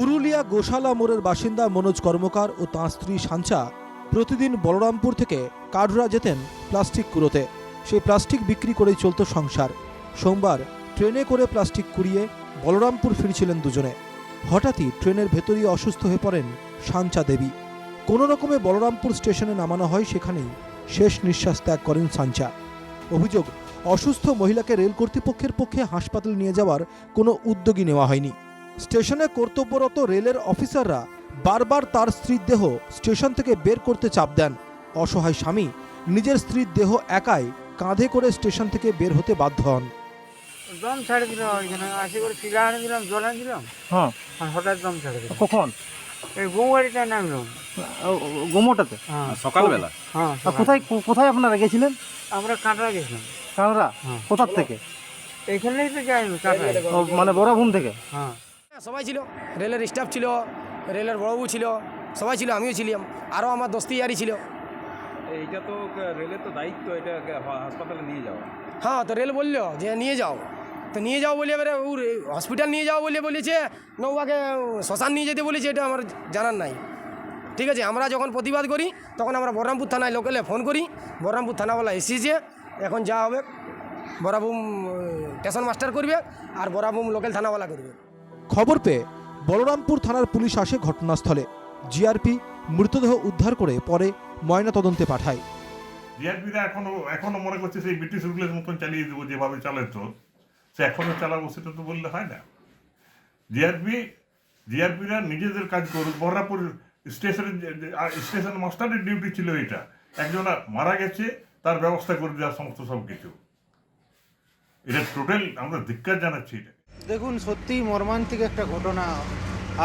পুরুলিয়া গোশালা মোড়ের বাসিন্দা মনোজ কর্মকার ও তাঁর স্ত্রী সাঞ্চা প্রতিদিন বলরামপুর থেকে কাঠুরা যেতেন প্লাস্টিক কুড়োতে। সেই প্লাস্টিক বিক্রি করেই চলত সংসার। সোমবার ট্রেনে করে প্লাস্টিক কুড়িয়ে বলরামপুর ফিরছিলেন দুজনে। হঠাৎই ট্রেনের ভেতরই অসুস্থ হয়ে পড়েন সাঞ্চা দেবী। কোনো রকমে বলরামপুর স্টেশনে নামানো হয় সেখানেই শেষ নিঃশ্বাস ত্যাগ করেন সাঞ্চা। অভিযোগ, অসুস্থ মহিলাকে রেল কর্তৃপক্ষের পক্ষে হাসপাতাল নিয়ে যাওয়ার কোনো উদ্যোগই নেওয়া হয়নি। স্টেশনে কর্তব্যরত রেলের অফিসাররা বারবার তার স্ত্রীর দেহ স্টেশন থেকে বের করতে চাপ দেন। অসহায় স্বামী নিজের স্ত্রীর দেহ একাই কাঁধে করে স্টেশন থেকে বের হতে বাধ্য হন। দম ছেড়ে দিল ওইখানে। আসি করে শিলা এনে দিলাম জল এনে দিলাম। হ্যাঁ। হঠাৎ দম ছেড়ে দিল। কখন? এই নামলাম। গোমোটাতে? হ্যাঁ। সকালবেলা? হ্যাঁ কোথায় কোথায় আপনারা গেছিলেন? আমরা কাঁকড়া গেছিলাম। কানরা হ্যাঁ। কোথার থেকে? এইখানেই তো যাই মানে বরাভূম থেকে? হ্যাঁ, সবাই ছিল। রেলের স্টাফ ছিল রেলের বড়বাবু ছিল সবাই ছিল আমিও ছিলাম আরও আমার দোস্তি ইয়ারি ছিল। এইটা তো রেলের তো দায়িত্ব এটা হাসপাতালে নিয়ে যাওয়া। হ্যাঁ তো রেল বলল যে নিয়ে যাও। তো নিয়ে যাও বলে এবারে ও হসপিটাল নিয়ে যাও বলে বলেছে নৌকাকে শ্মশান নিয়ে যেতে বলেছে এটা আমার জানার নাই। ঠিক আছে আমরা যখন প্রতিবাদ করি তখন আমরা বহরমপুর থানায় লোকালে ফোন করি বহরমপুর থানাওয়ালা এসেছে এখন যা হবে বরাবুম স্টেশন মাস্টার করবে আর বরাবুম লোকাল থানাওয়ালা করবে। খবর পেয়ে বলরামপুর থানার পুলিশ আসে ঘটনাস্থলে। জিআরপি মৃতদেহ উদ্ধার করে পরে ময়না তদন্তে পাঠায় জিআরপিরা এখনও এখনও মনে করছে সেই ব্রিটিশ রুলের মতন চালিয়ে দেবো যেভাবে চালাতো। সে এখনও চালাবো সেটা তো বললে হয় না। জিআরপি জিআরপিরা নিজেদের কাজ করুক। বহরাপুর স্টেশনের স্টেশন মাস্টারের ডিউটি ছিল এটা। একজন মারা গেছে, তার ব্যবস্থা করে দেওয়া সমস্ত সব কিছু এটা টোটাল আমরা ধিক্কার জানাচ্ছি এটা। দেখুন, সত্যিই মর্মান্তিক একটা ঘটনা।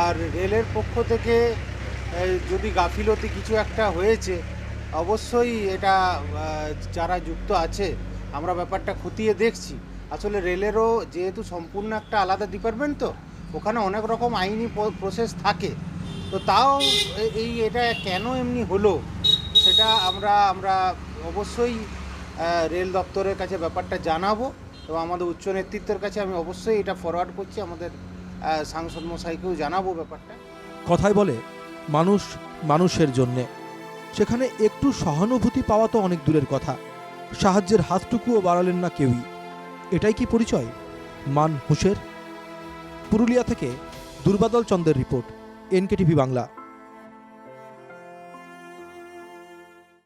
আর রেলের পক্ষ থেকে যদি গাফিলতি কিছু একটা হয়েছে, অবশ্যই এটা যারা যুক্ত আছে, আমরা ব্যাপারটা খতিয়ে দেখছি। আসলে রেলেরও যেহেতু সম্পূর্ণ একটা আলাদা ডিপার্টমেন্ট তো, ওখানে অনেক রকম আইনি প্রসেস থাকে। তো তাও এই এটা কেন এমনি হলো, সেটা আমরা আমরা অবশ্যই রেল দপ্তরের কাছে ব্যাপারটা জানাব। এবং আমাদের উচ্চ নেতৃত্বের কাছে আমি অবশ্যই এটা ফরওয়ার্ড করছি, আমাদের সাংসদ মশাইকেও জানাব ব্যাপারটা। কথায় বলে, মানুষ মানুষের জন্যে। সেখানে একটু সহানুভূতি পাওয়া তো অনেক দূরের কথা। সাহায্যের হাতটুকুও বাড়ালেন না কেউই। এটাই কি পরিচয়? মান হুঁশের? পুরুলিয়া থেকে দুর্বাদল চন্দ্রের রিপোর্ট, এনকেটিভি বাংলা।